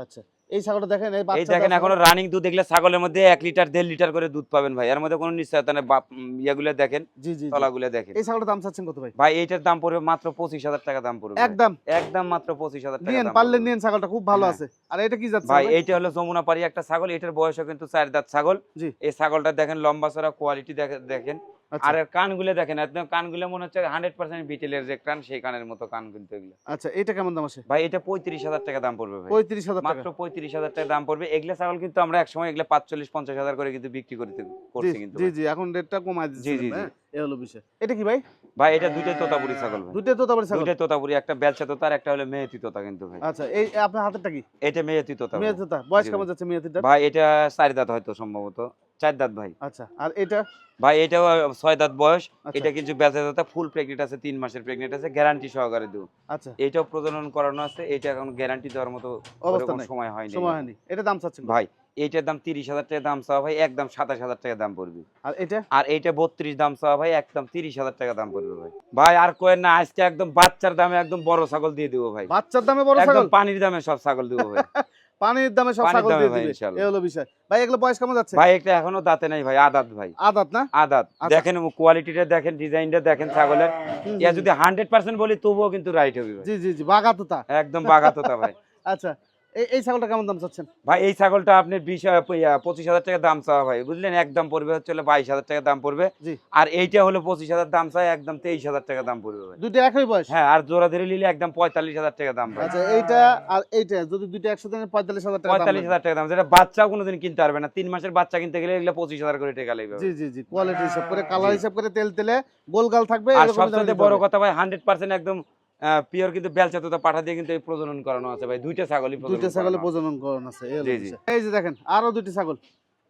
আচ্ছা এই ছাগলটা দেখেন এই এই দেখেন এখনও রানিং দুধ এগুলো ছাগলের মধ্যে এক লিটার দেড় লিটার করে দুধ পাবেন ভাই। এর মধ্যে কোনো নিশ্চয়তা নেই বাপ দেখেন জি জি জি। তলাগুলো দেখেন। এই ছাগলটার দাম চাচ্ছেন কত ভাই? ভাই এইটার দাম পড়বে মাত্র পঁচিশ হাজার টাকা দাম পড়বে একদম। একদম মাত্র পঁচিশ হাজার টাকা পারলে। ছাগলটা খুব ভালো হ্যাঁ। আছে। আর এটা কি যাচ্ছে ভাই এইটা হলো যমুনা পাড়ি একটা ছাগল এটার বয়সও কিন্তু চার দাঁত ছাগল। এই ছাগলটা দেখেন লম্বা চড়া কোয়ালিটি দেখেন। আর কান কানগুলো দেখেন একদম কানগুলো মনে হচ্ছে হান্ড্রেড পার্সেন্ট বিটেলের যে কান সেই কানের মতো কান কিন্তু এগুলো। আচ্ছা এটা কেমন দাম আছে? ভাই এটা পঁয়ত্রিশ হাজার টাকা দাম পড়বে পঁয়ত্রিশ হাজার মাত্র পঁয়ত্রিশ হাজার টাকা দাম পড়বে। এগুলো ছাগল কিন্তু আমরা একসময় এগুলো পাঁচচল্লিশ পঞ্চাশ হাজার করে কিন্তু বিক্রি করতে করছি কিন্তু জি জি এখন রেটটা কমাই দিচ্ছি জি, জি, জি। হলো বিষয়। এটা কি ভাই? ভাই এটা দুইটাই তোতাপুরি ছাগল ভাই। দুটোই তো ছাগল? দুইটাই তোতাপুরি একটা বেলচা তোতা আর একটা হলো মেয়েতি তোতা কিন্তু ভাই। আচ্ছা এই আপনার হাতেরটা কি? এটা মেয়েতি তোতা ভাই। তোতা। বয়স কেমন যাচ্ছে মেয়েতিটা ভাই এটা চার দাঁত হয়তো সম্ভবত। চার দাঁত ভাই। আচ্ছা আর এটা? ভাই এটাও ছয় দাঁত বয়স। আচ্ছা। এটা বেচা দাতা ফুল প্রেগনেন্ট আছে তিন মাসের প্রেগনেন্ট আছে গ্যারান্টি সহকারে দেবো। আচ্ছা। এটাও প্রজনন করানো আছে এটা এখন গ্যারান্টি দেওয়ার মতো সময় হয়নি। সময় হয়নি। এটা দাম চাচ্ছেন ভাই এইটার দাম তিরিশ হাজার টাকা দাম চাওয়া ভাই একদম সাতাশ হাজার টাকা দাম পড়বে। আর এটা? আর এইটা বত্রিশ দাম চাওয়া ভাই একদম তিরিশ হাজার টাকা দাম পড়বে ভাই। ভাই আর কোয়েন না আজকে একদম বাচ্চার দামে একদম বড় ছাগল দিয়ে দেবো ভাই। বাচ্চার দামে বড় ছাগল? পানির দামে সব ছাগল দেবো ভাই। পানির দামে সব ছাগল দিয়ে দিবে। ইনশাআল্লাহ। এই হলো বিষয়। ভাই এগুলো বয়স কেমন যাচ্ছে? ভাই একটা এখনও দাঁতে নাই ভাই আদাত ভাই। আদাত না? আদাত। আচ্ছা। দেখেন কোয়ালিটিটা দেখেন ডিজাইনটা দেখেন ছাগলের। ইয়া যদি হান্ড্রেড পার্সেন্ট বলি তবুও কিন্তু রাইট হবে ভাই। জি জি জি বাঘা তোতা একদম বাগাতোতা ভাই। আচ্ছা। এই ছাগলটা কেমন দাম চাচ্ছেন? ভাই এই ছাগলটা আপনি বিশ পঁচিশ হাজার টাকা দাম চাওয়া ভাই বুঝলেন? একদম পড়বে হচ্ছে বাইশ হাজার টাকা দাম পড়বে। আর এইটা হলো পঁচিশ হাজার দাম চাই একদম তেইশ হাজার টাকা দাম পড়বে দুইটা একই বয়স? হ্যাঁ আর জোড়া ধরে নিলে একদম পঁয়তাল্লিশ হাজার টাকা দাম আচ্ছা এইটা আর এইটা যদি দুইটা একসাথে পঁয়তাল্লিশ হাজার টাকা দাম পঁয়তাল্লিশ হাজার টাকা দাম। যেটা বাচ্চা কোনোদিন কিনতে পারবে না তিন মাসের বাচ্চা কিনতে গেলে এগুলো পঁচিশ হাজার করে টাকা লাগবে জি জি জি কোয়ালিটি হিসাব করে কালার। হিসাব করে তেল তেলে গোলগাল থাকবে আর সবচেয়ে বড় কথা ভাই হান্ড্রেড পার্সেন্ট একদম পিওর কিন্তু বেলচা তোতা পাঠা দিয়ে কিন্তু এই প্রজনন করানো আছে ভাই। দুইটা ছাগলই প্রজনন দুইটা ছাগলে প্রজনন করানো আছে এই যে দেখেন আরও দুইটি ছাগল।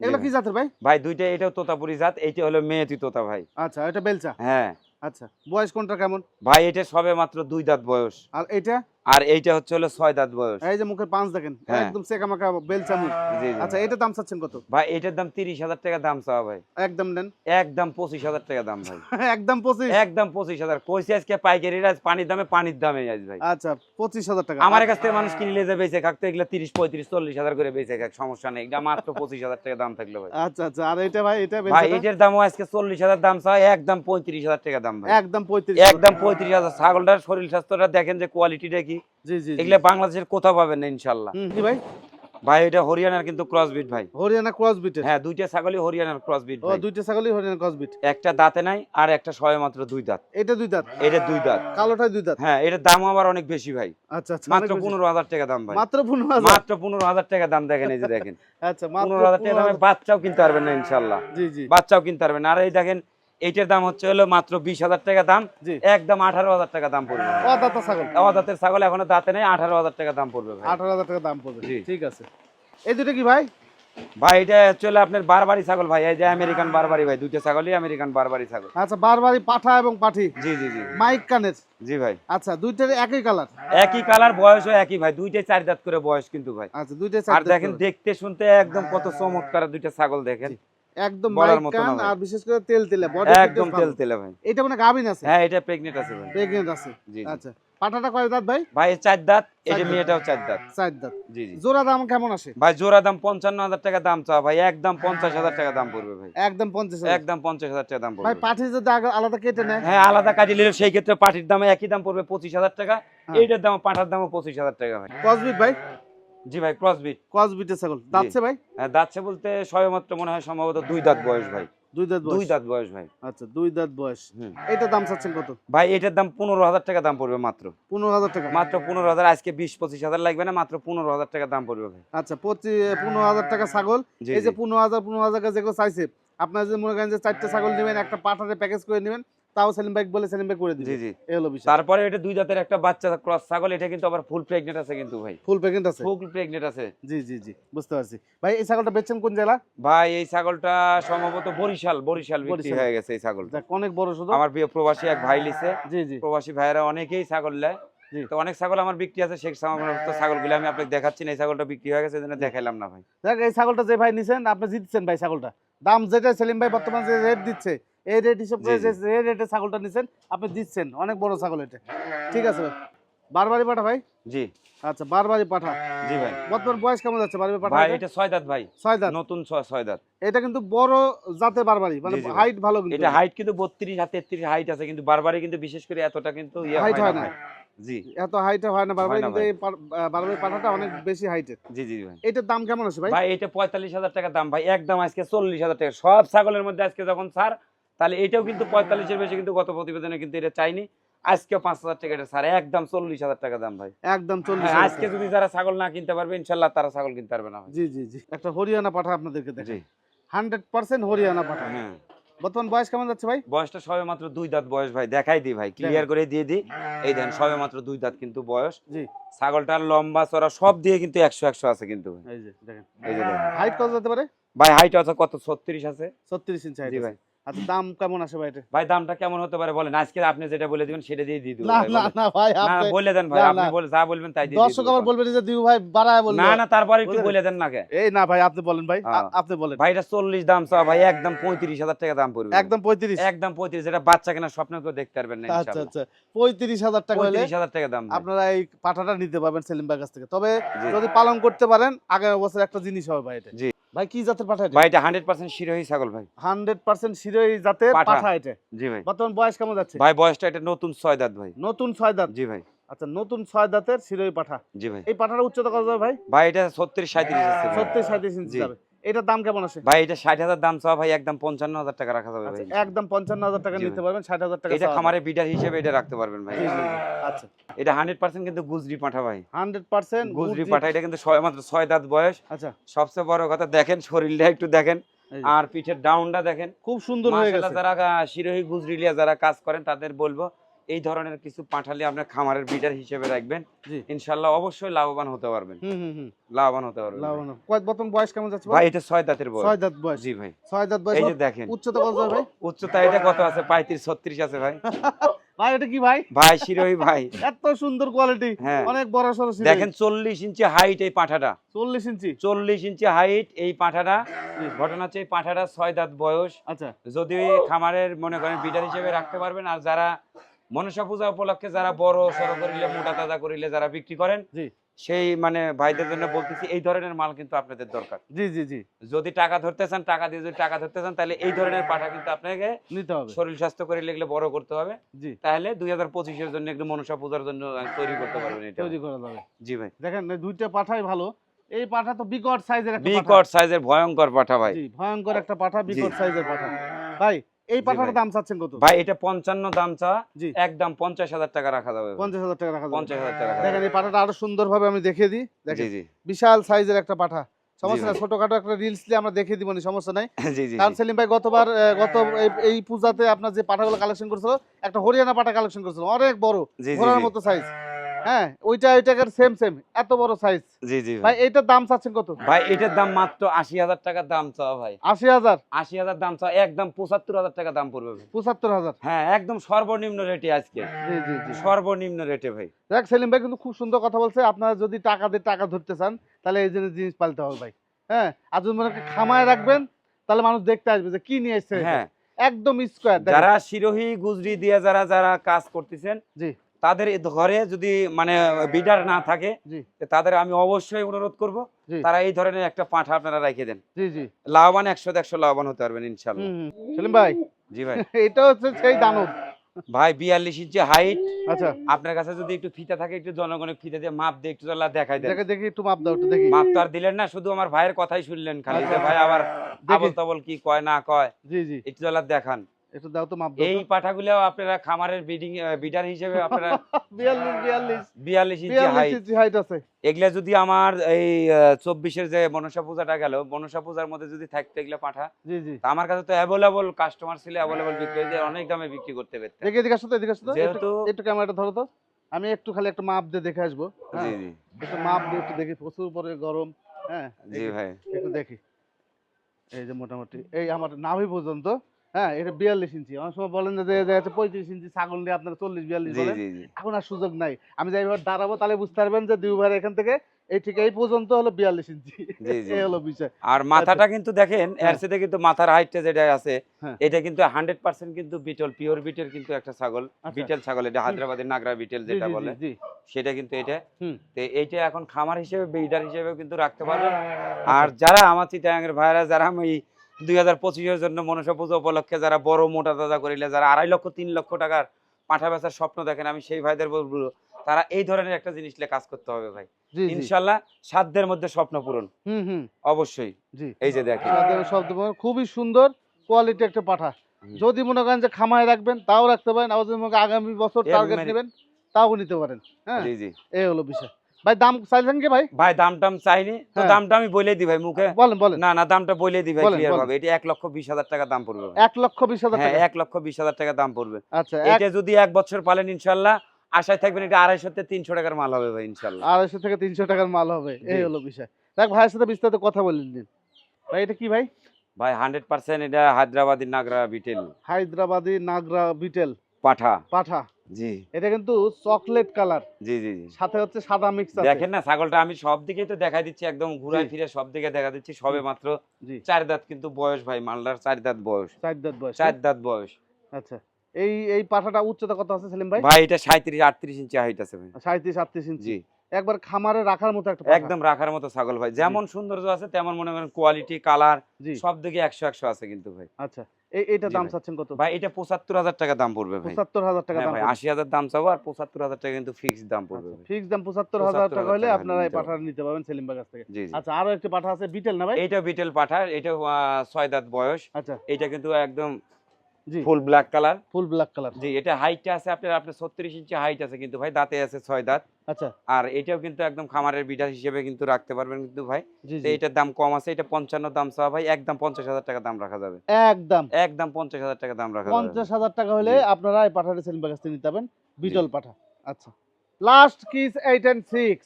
এগুলো কি জাতের ভাই? ভাই দুইটা এটাও তোতাপুরি জাত এইটা হলো মেয়েটি তোতা ভাই। আচ্ছা এটা বেলচা? হ্যাঁ। আচ্ছা বয়স কোনটা কেমন? ভাই এটা সবে মাত্র দুই দাঁত বয়স। আর এটা আর এইটা হচ্ছে হলো ছয় দাঁত বয়স। এই যে মুখের পাঁচ দেখেন হ্যাঁ। একদম সেকা মাকা বেলচা মুখ জি জি। আচ্ছা এটা দাম চাচ্ছেন কত? ভাই এটার দাম তিরিশ হাজার টাকা দাম চাওয়া ভাই। একদম নেন। একদম পঁচিশ হাজার টাকা দাম ভাই। একদম পঁচিশ। একদম পঁচিশ হাজার। কইছি আজকে পাইকারি আজ পানির দামে পানির দামে আজ ভাই। আচ্ছা পঁচিশ হাজার টাকা। আমার কাছ থেকে মানুষ কিনলে যে বেঁচে খাকতো এগুলো তিরিশ পঁয়ত্রিশ চল্লিশ হাজার করে বেঁচে খাক সমস্যা নেই। এটা মাত্র পঁচিশ হাজার টাকা দাম থাকল ভাই। আচ্ছা আচ্ছা আর এটা ভাই এটা ভাই? এটার দামও আজকে চল্লিশ হাজার দাম চাই একদম পঁয়ত্রিশ হাজার টাকা দাম ভাই। একদম পঁয়ত্রিশ একদম পঁয়ত্রিশ হাজার। ছাগলটার শরীর স্বাস্থ্যটা দেখেন যে কোয়ালিটিটা কি। জি জি জি। এগুলো বাংলাদেশের কোথাও পাবেন না ইনশাল্লাহ। কি ভাই। ভাই এটা হরিয়ানার কিন্তু ক্রস বিট ভাই। হরিয়ানা ক্রস বিটের হ্যাঁ দুইটা ছাগলই হরিয়ানার ক্রস বিট ও দুইটা ছাগলই হরিয়ানা ক্রস বিট একটা দাঁতে নাই আর একটা সবে মাত্র দুই দাঁত। এটা দুই দাঁত? এটা দুই দাঁত। কালোটাই দুই দাঁত? হ্যাঁ এটার দাম আবার অনেক বেশি ভাই। আচ্ছা আচ্ছা মাত্র অনেক বেশি। পনেরো হাজার টাকা দাম ভাই। মাত্র পনেরো হাজার? মাত্র পনেরো হাজার টাকা দাম দেখেন এই যে দেখেন। আচ্ছা মাত্র পনেরো হাজার টাকা দামে বাচ্চাও কিনতে পারবেন না ইনশাল্লাহ। জি জি। বাচ্চাও কিনতে পারবেন আর এই দেখেন এইটার দাম হচ্ছে হলো মাত্র বিশ হাজার টাকা দাম। একদম আঠারো হাজার টাকা দাম পড়বে। দাঁতা ছাগল। এখনও দাঁতে নেই আঠারো হাজার টাকা দাম পড়বে আঠারো হাজার টাকা দাম পড়বে। ঠিক আছে। এই দুটো কি ভাই? ভাই এটা চলে আপনার বারবারি ছাগল ভাই। এই যে আমেরিকান বারবারি ভাই দুইটা ছাগলই আমেরিকান বারবারি ছাগল। আচ্ছা বারবারই পাঠা এবং পাঠি। জি জি জি। মাইক কানের। জি ভাই। আচ্ছা দুইটার একই কালার? একই কালার বয়সও একই ভাই। দুইটাই চার দাঁত করে বয়স কিন্তু ভাই। আচ্ছা দুইটাই চার দাঁত দেখেন দেখতে শুনতে একদম কত চমৎকার দুইটা ছাগল দেখেন। একদম বলার মতো না আর বিশেষ করে তেল তেলে বডি একদম তেল তেলে ভাই। এটা মানে গাবিন আছে? হ্যাঁ এটা প্রেগনেন্ট আছে ভাই। প্রেগনেন্ট আছে। আচ্ছা পাঠাটা কয় দাঁত ভাই? ভাই চার দাঁত এই মেয়েটাও চার দাঁত। চার দাঁত। জি জি। জোড়া দাম কেমন আসে? ভাই জোড়া দাম পঞ্চান্ন হাজার টাকা দাম চাওয়া। ভাই একদম পঞ্চাশ হাজার টাকা দাম পড়বে ভাই। একদম পঞ্চাশ। একদম পঞ্চাশ হাজার টাকা দাম পড়বে ভাই পাঠি যদি আলাদা কেটে নেয়? হ্যাঁ আলাদা কাটি নিলে সেই ক্ষেত্রে পাটির দামে একই দাম পড়বে পঁচিশ হাজার টাকা। হ্যাঁ। এইটার দাম পাঠার দামও পঁচিশ হাজার টাকা ভাই। কসবিট ভাই? জি ভাই ক্রসবিট কসবিটের ছাগল। দাঁতছে ভাই? দাচ্ছে বলতে সবেমাত্র মনে হয় সম্ভবত দুই দাঁত বয়স ভাই। দুই দাঁত দুই দাঁত বয়স ভাই। আচ্ছা দুই দাঁত বয়স। এটা দাম চাচ্ছেন কত? ভাই এটার দাম পনেরো হাজার টাকা দাম পড়বে মাত্র। পনেরো হাজার টাকা। মাত্র পনেরো হাজার আজকে বিশ পঁচিশ হাজার লাগবে না মাত্র পনেরো হাজার টাকা দাম পড়বে ভাই। আচ্ছা পঁচিশ পনেরো হাজার টাকা ছাগল। এই যে পনেরো হাজার পনেরো হাজার যেগুলো চাইছে আপনার যদি মনে করেন যে চারটে ছাগল নেবেন একটা পাঠাতে প্যাকেজ করে নেবেন তাও সেলিম বলে সেলিম করে দিবে। জি এই হলো বিষয়। তারপরে এটা দুই দাঁতের একটা বাচ্চা ক্রস ছাগল এটা কিন্তু আবার ফুল প্রেগনেন্ট আছে কিন্তু ভাই। ফুল প্যাকেট আছে? ফুল প্রেগনেন্ট আছে। জি জি জি বুঝতে পারছি। ভাই এই ছাগলটা বেচছেন কোন জেলা? ভাই এই ছাগলটা সম্ভবত বরিশাল বরিশাল বিক্রি হয়ে গেছে এই ছাগলটা। অনেক বড় শুধু। আমার প্রিয় প্রবাসী এক ভাই লিছে। জি জি। প্রবাসী ভাইয়েরা অনেকেই ছাগল নেয়। তো অনেক ছাগল আমার বিক্রি আছে সেই ছাগলগুলো আমি আপনাকে দেখাচ্ছি না এই ছাগলটা বিক্রি হয়ে গেছে দেখাইলাম না ভাই। দেখ এই ছাগলটা যে ভাই নিছেন আপনি জিতছেন ভাই ছাগলটা। দাম যেটা সেলিম ভাই বর্তমান যে রেট দিচ্ছে এই রেট হিসেব করে যে রেটে ছাগলটা নিছেন আপনি দিচ্ছেন। অনেক বড় ছাগল এটা। ঠিক আছে ভাই। বারবারি পাঠা ভাই? জি। আচ্ছা বারবারি পাঠা। জি ভাই। বর্তমান বয়স কেমন যাচ্ছে? বারবারি পাঠা ভাই এটা? ছয় দাঁত ভাই। ছয় দাঁত। নতুন ছয় ছয় দাঁত। এটা কিন্তু বড় জাতের বারবারি মানে। হাইট ভালো কিন্তু। এটা হাইট কিন্তু বত্রিশ আর তেত্রিশ হাইট আছে কিন্তু বারবারই কিন্তু বিশেষ করে এতটা কিন্তু ইয়ে Height হয় না। জি। এত হাইটে হয় না বারবারি কিন্তু এই বারবারি পাঠাটা অনেক বেশি হাইটের জি জি ভাই। এটার দাম কেমন আছে ভাই? ভাই এটা পঁয়তাল্লিশ হাজার টাকা দাম। ভাই একদম আজকে চল্লিশ হাজার টাকা। সব ছাগলের মধ্যে আজকে যখন ছাড় তাহলে এটাও কিন্তু পঁয়তাল্লিশের বেশি কিন্তু গত প্রতিবেদনে কিন্তু এটা চাইনি। আজকে পাঁচ হাজার টাকা একদম চল্লিশ হাজার টাকা দাম ভাই। একদম চল্লিশ হ্যাঁ, আজকে যদি যারা ছাগল না কিনতে পারবে ইনশাল্লাহ তারা ছাগল কিনতে পারবে না জি জি জি। একটা হরিয়ানা পাঠা আপনাদেরকে হান্ড্রেড পার্সেন্ট হরিয়ানা পাঠা। হ্যাঁ। বর্তমান বয়স কেমন যাচ্ছে ভাই? বয়সটা সবে মাত্র দুই দাঁত বয়স ভাই। দেখাই দিই ভাই ক্লিয়ার করে দিয়ে দিই এই দেন সবে মাত্র দুই দাঁত কিন্তু বয়স। জি। ছাগলটার লম্বা চড়া সব দিয়ে কিন্তু একশো একশো আছে কিন্তু এই যে দেখেন। হাইট কত যেতে পারে? ভাই হাইট আছে কত? ছত্রিশ আছে। ছত্রিশ ইঞ্চি হাইট ভাই। আচ্ছা দাম কেমন আসে ভাই এটা? ভাই দামটা কেমন হতে পারে বলেন? আজকে আপনি যেটা বলে দিবেন সেটা দিয়ে দিয়ে না না না ভাই আপনি বলে দেন ভাই আপনি বলে যা বলবেন তাই দিয়ে দর্শক আবার বলবেন যে দিউ ভাই বাড়ায় বলল। না না তারপরে একটু বলে দেন। না কে এই না ভাই আপনি বলেন ভাই। আপনি বলেন। ভাই এটা চল্লিশ দাম চা ভাই একদম পঁয়ত্রিশ হাজার টাকা দাম পড়বে। একদম পঁয়ত্রিশ। একদম পঁয়ত্রিশ যেটা বাচ্চা কেনা স্বপ্ন কেউ দেখতে পারবেন না আচ্ছা ইনশাআল্লাহ। আচ্ছা। পঁয়ত্রিশ হাজার টাকা হলে টাকা দাম আপনারা এই পাঠাটা নিতে পারবেন সেলিম কাছ থেকে। তবে যদি পালন করতে পারেন আগামী বছর একটা জিনিস হবে ভাই এটা। জি। ভাই কি জাতের পাঠা ভাই এটা হান্ড্রেড পার্সেন্ট শিরোহী ছাগল ভাই। হান্ড্রেড পার্সেন্ট শিরোই জাতের পাঠা। এটা। জি ভাই। বর্তমান বয়স কেমন যাচ্ছে? ভাই বয়সটা এটা নতুন ছয় দাঁত ভাই। নতুন ছয় দাঁত? জি ভাই। আচ্ছা নতুন ছয় দাঁতের শিরোই পাঠা। জি ভাই। এই পাঠার উচ্চতা কত যাবে ভাই? ভাই এটা ছত্রিশ সাঁত্রিশ আছে ভাই। সত্যি সাঁত্রিশ ইঞ্চি জি। যাবে। এটার দাম কেমন আছে? ভাই এটা ষাট হাজার দাম চাওয়া ভাই একদম পঞ্চান্ন হাজার টাকা রাখা যাবে আচ্ছা ভাই। একদম পঞ্চান্ন হাজার টাকা নিতে পারবেন ষাট হাজার টাকা এটা খামারে বিডার হিসেবে এটা রাখতে পারবেন ভাই। আচ্ছা। এটা হান্ড্রেড পার্সেন্ট কিন্তু গুজরি পাঠা ভাই। হান্ড্রেড পার্সেন্ট গুজরি পাঠা এটা কিন্তু ছয় মাত্র ছয় দাঁত বয়স। আচ্ছা। সবচেয়ে বড় কথা দেখেন শরীরটা একটু দেখেন। আর পিঠের ডাউনটা দেখেন। খুব সুন্দর হয়ে গেছে। যারা শিরোহী গুজরিলিয়া যারা কাজ করেন তাদের বলব এই ধরনের কিছু পাঠালে আপনার খামারের বিডার হিসেবে রাখবেন। ইনশাল্লাহ অবশ্যই লাভবান হতে পারবেন। লাভবান হতে পারবেন লাভ না কয় বর্তমান বয়স কেমন যাচ্ছে ভাই এটা ছয় দাঁতের বয়স। ছয় দাঁত বয়স। জি ভাই। ছয় দাঁত বয়স এই যে দেখেন। উচ্চতা কত ভাই? উচ্চতা এটা কত আছে? পঁয়ত্রিশ ছত্রিশ আছে ভাই। ভাই এটা কি ভাই? ভাই শিরোহী ভাই। এত সুন্দর কোয়ালিটি হ্যাঁ। অনেক বড় সড়ো দেখেন চল্লিশ ইঞ্চি হাইট এই পাঠাটা। চল্লিশ ইঞ্চি? চল্লিশ ইঞ্চি হাইট এই পাঠাটা। ঘটনা হচ্ছে পাঠাটা ছয় দাঁত বয়স। আচ্ছা। যদি খামারের মনে করেন বিডার হিসেবে রাখতে পারবেন। আর যারা মনসা পূজা উপলক্ষে যারা বড় সড়ো করিলে মোটা তাজা করিলে যারা বিক্রি করেন সেই মানে ভাইদের জন্য বলতেছি এই ধরনের মাল কিন্তু আপনাদের দরকার। জি জি জি। যদি টাকা ধরতে চান টাকা দিয়ে যদি টাকা ধরতে চান তাহলে এই ধরনের পাঠা কিন্তু আপনাকে নিতে হবে। শরীর স্বাস্থ্য করে এগুলো বড় করতে হবে। জি। তাহলে দুই হাজার পঁচিশের জন্য একটু মনসা পূজার জন্য তৈরি করতে পারবেন এটা। তৈরি করা যাবে। জি ভাই। দেখেন দুইটা পাঠাই ভালো। এই পাঠা তো বিকট সাইজের একটা। বিকট সাইজের ভয়ঙ্কর পাঠা ভাই। জি ভয়ঙ্কর একটা পাঠা বিকট সাইজের পাঠা। ভাই এই পাঠার দাম চাচ্ছেন কত? ভাই এটা পঞ্চান্ন দাম চা একদম পঞ্চাশ হাজার টাকা রাখা যাবে। ভাই। পঞ্চাশ হাজার টাকা রাখা যাবে। পঞ্চাশ হাজার টাকা রাখা দেখেন এই পাঠাটা আরও সুন্দরভাবে আমি দেখিয়ে দিই। দেখেন বিশাল সাইজের একটা পাঠা। সমস্যা। নাই ছোটখাটো একটা রিলস দিয়ে আমরা দেখিয়ে দিব নি, সমস্যা নাই। কারণ সেলিম ভাই গতবার গত এই- পূজাতে আপনার যে পাঠাগুলো কালেকশন করেছিল একটা হরিয়ানা পাঠা কালেকশন করেছিল অনেক বড় ঘোড়ার মতো সাইজ হ্যাঁ ওইটা সেম সেম এত বড় সাইজ জি জি ভাই এইটার দাম চাচ্ছেন কত? ভাই এটার দাম মাত্র আশি হাজার টাকা দাম চাওয়া ভাই। আশি হাজার? আশি হাজার দাম চাওয়া একদম পঁচাত্তর হাজার টাকা দাম পড়বে ভাই। পঁচাত্তর হাজার? হ্যাঁ একদম সর্বনিম্ন রেটে আজকে। জি জি জি। সর্বনিম্ন রেটে ভাই। দেখ সেলিম ভাই কিন্তু খুব সুন্দর কথা বলছে। আপনারা যদি টাকা দিয়ে টাকা ধরতে চান তাহলে এই জিনিস জিনিস পালতে হবে ভাই। হ্যাঁ আর যদি মনে খামায় রাখবেন তাহলে মানুষ দেখতে আসবে যে কি নিয়ে এসছে। হ্যাঁ। একদম স্কোয়ার যারা শিরোহী গুজরি দিয়ে যারা যারা কাজ করতেছেন জি। তাদের ঘরে যদি মানে বিডার না থাকে তাদের আমি অবশ্যই অনুরোধ করব তারা এই ধরনের একটা পাঠা আপনারা রেখে দেন। জি জি। লাভবান একশো একশো লাভবান হতে পারবেন ইনশাল্লাহ। সেলিম ভাই। জি ভাই। এটা হচ্ছে সেই দানব। ভাই বিয়াল্লিশ ইঞ্চি হাইট আচ্ছা। আপনার কাছে যদি একটু ফিতা থাকে একটু জনগণের ফিতা দিয়ে মাপ দিয়ে একটু জল্লা দেখাই দেন। দেখে দেখি একটু মাপ দাও একটু দেখি। মাপ তো আর দিলেন না শুধু আমার ভাইয়ের কথাই শুনলেন খালি। ভাই আবার। আবল তাবল কি কয় না কয় জি জি। একটু জল্লা দেখান। একটু দাও তো মাপ দাও এই পাঠাগুলো আপনারা খামারের বিডিং বিডার হিসেবে আপনারা বিয়াল্লিশ বিয়াল্লিশ। বিয়াল্লিশ ইঞ্চি হাইট আছে। এগুলা যদি আমার এই চব্বিশের যে মনসা পূজাটা গেল মনসা পূজার মধ্যে যদি থাকতে এগুলা পাঠা জি জি। তা আমার কাছে তো অ্যাভেলেবল কাস্টমার ছিল অ্যাভেলেবল বিক্রি দিয়ে অনেক দামে বিক্রি করতে পারতেন। দেখি এদিকে আসো তো এদিকে আসো তো। একটু ক্যামেরাটা ধরো তো। আমি একটু খালি একটা মাপ দিয়ে দেখে আসব হ্যাঁ? জি জি। একটু মাপ দিয়ে একটু দেখি প্রচুর পরে গরম হ্যাঁ? জি ভাই। একটু দেখি। এই যে মোটামুটি এই আমার নাভি পর্যন্ত হ্যাঁ এটা বিয়াল্লিশ ইঞ্চি। অনেক সময় বলেন যে দেখা যাচ্ছে পঁয়ত্রিশ ইঞ্চি ছাগল নিয়ে আপনারা চল্লিশ বিয়াল্লিশ বলেন এখন আর সুযোগ নাই। আমি যাই এবার দাঁড়াবো তাহলে বুঝতে পারবেন যে দুই ভাই এখান থেকে এই ঠিক এই পর্যন্ত হলো বিয়াল্লিশ ইঞ্চি। এই হলো বিষয়। আর মাথাটা কিন্তু দেখেন এর হ্যাঁ। সাথে কিন্তু মাথার হাইটটা যেটা আছে হ্যাঁ। এটা কিন্তু হান্ড্রেড পার্সেন্ট কিন্তু বিটল পিওর বিটেল কিন্তু একটা ছাগল। আচ্ছা। বিটেল ছাগল এটা হায়দ্রাবাদের নাগরা বিটেল যেটা বলে। সেটা কিন্তু এটা। হুম। তো এইটা এখন খামার হিসেবে বিডার হিসেবে কিন্তু রাখতে পারবেন। আর যারা আমার চিটাঙ্গের ভাইরা যারা আমি দুই হাজার পঁচিশের জন্য মনসা পুজো উপলক্ষে যারা বড় মোটা দাদা করিলে যারা আড়াই লক্ষ তিন লক্ষ টাকার পাঠা বেচার স্বপ্ন দেখেন আমি সেই ভাইদের বলব তারা এই ধরনের একটা জিনিস নিয়ে কাজ করতে হবে ভাই। ইনশাল্লাহ সাধ্যের মধ্যে স্বপ্ন পূরণ। হুম হুম। অবশ্যই। এই যে দেখেন। খুবই সুন্দর কোয়ালিটি একটা পাঠা। যদি মনে করেন যে খামায় রাখবেন তাও রাখতে পারেন আবার যদি আগামী বছর টার্গেট নেবেন তাও নিতে পারেন। হ্যাঁ? জি জি। এই হলো বিষয়। ভাই দাম চাইলেন কি ভাই? ভাই দাম টাম চাইনি। তো হ্যাঁ। দামটা আমি বলে দিই ভাই মুখে। বলেন বলেন। না না দামটা বলে দিই ভাই ক্লিয়ার ভাবে। এটা এক লক্ষ বিশ হাজার টাকা দাম পড়বে ভাই। এক লক্ষ বিশ হাজার হ্যাঁ টাকা। এক লক্ষ বিশ হাজার টাকা দাম পড়বে। আচ্ছা এটা যদি এক বছর পালেন ইনশাল্লাহ আশায় থাকবেন এটা আড়াইশো থেকে তিনশো টাকার মাল হবে ভাই ইনশাল্লাহ। আড়াইশো থেকে তিনশো টাকার মাল হবে এই হলো বিষয়। দেখ ভাইয়ের সাথে বিস্তারিত কথা বলেন দিন। ভাই এটা কি ভাই? ভাই হান্ড্রেড পার্সেন্ট এটা হায়দ্রাবাদি নাগরা বিটেল। হায়দ্রাবাদি নাগরা বিটেল। পাঠা। পাঠা। জি। এটা কিন্তু চকলেট কালার। জি জি জি। সাথে হচ্ছে সাদা মিক্স আছে। দেখেন না ছাগলটা আমি সব দিকেই তো দেখা দিচ্ছি একদম ঘুরায় ফিরে সব দিকে দেখা দিচ্ছি। সবে মাত্র চার দাঁত কিন্তু বয়স ভাই মালদার চার দাঁত বয়স। চার দাঁত বয়স। চার দাঁত বয়স। আচ্ছা এই এই পাঠাটা উচ্চতা কত আছে সেলিম ভাই? ভাই এটা সাঁত্রিশ আটত্রিশ ইঞ্চি হাইট আছে ভাই। সাঁত্রিশ আটত্রিশ ইঞ্চি। একবার খামারে রাখার মতো একটা একদম রাখার মতো ছাগল ভাই। যেমন সৌন্দর্য আছে তেমন মনে করেন কোয়ালিটি কালার সব দিকে একশো একশো আছে কিন্তু ভাই। আচ্ছা। জি দাম চাচ্ছেন কত? ভাই এটা পঁচাত্তর হাজার টাকা দাম পড়বে ভাই। পঁচাত্তর হাজার টাকা হ্যাঁ দাম ভাই আশি হাজার দাম চাবো আর পঁচাত্তর হাজার টাকা কিন্তু ফিক্সড দাম পড়বে ভাই। ফিক্স দাম পঁচাত্তর হাজার টাকা হলে আপনারা এই পাঠাটা নিতে পারবেন সেলিম বাগাস থেকে। আচ্ছা আরও একটা পাঠা আছে বিটেল না ভাই? এটা বিটেল পাঠা এটা ছয় দাঁত বয়স। আচ্ছা। এটা কিন্তু একদম full black colour full black colour জি এটা হাইটটা আছে আপনার আপনার ছত্রিশ ইঞ্চি হাইট আছে কিন্তু ভাই দাঁতে আছে ছয় দাঁত। আচ্ছা। আর এটাও কিন্তু একদম খামারের বিডার হিসেবে কিন্তু রাখতে পারবেন কিন্তু ভাই। এটার দাম কম আছে এটা পঞ্চান্ন দাম চাওয়া ভাই একদম পঞ্চাশ হাজার টাকা দাম রাখা যাবে। একদম। একদম পঞ্চাশ হাজার টাকা দাম রাখা যাবে। পঞ্চাশ হাজার টাকা হলে আপনারা এই পাঠাটা সেলিম কাছ থেকে নিতে পারবেন বিটল পাঠা। আচ্ছা। লাস্ট কিস এইট অ্যান্ড সিক্স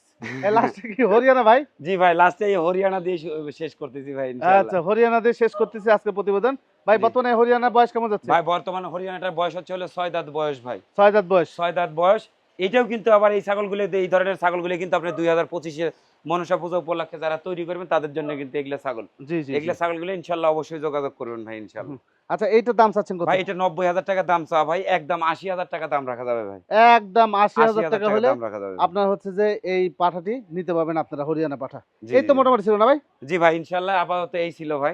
লাস্ট কি হরিয়ানা ভাই? জি ভাই লাস্টে এই হরিয়ানা দিয়ে শেষ করতেছি ভাই ইনশাআল্লাহ। আচ্ছা হরিয়ানা দিয়ে শেষ করতেছি আজকে প্রতিবেদন। ভাই বর্তমানে হরিয়ানার বয়স কেমন যাচ্ছে? ভাই বর্তমানে হরিয়ানাটার বয়স হচ্ছে হলো ছয় দাঁত বয়স ভাই। ছয় দাঁত বয়স? ছয় দাঁত বয়স। এটাও কিন্তু আবার এই ছাগলগুলো এই ধরনের ছাগলগুলো কিন্তু আপনি দুই হাজার পঁচিশে মনসা পূজা উপলক্ষে যারা তৈরি করবেন তাদের জন্য কিন্তু এগুলা ছাগল। জি জি জি। এগুলা ছাগলগুলো ইনশাল্লাহ অবশ্যই যোগাযোগ করবেন ভাই ইনশাল্লাহ। আচ্ছা এইটার দাম চাচ্ছেন কত? ভাই এটা নব্বই হাজার টাকা দাম চাওয়া ভাই। একদম আশি হাজার টাকা দাম রাখা যাবে ভাই। একদম আশি আশি হাজার হাজার টাকা টাকা হলে আপনার হচ্ছে যে এই পাঠাটি নিতে পারবেন আপনারা হরিয়ানা পাঠা। এই তো মোটামুটি ছিল না ভাই? জি ভাই ইনশাল্লাহ আপাতত এই ছিল ভাই।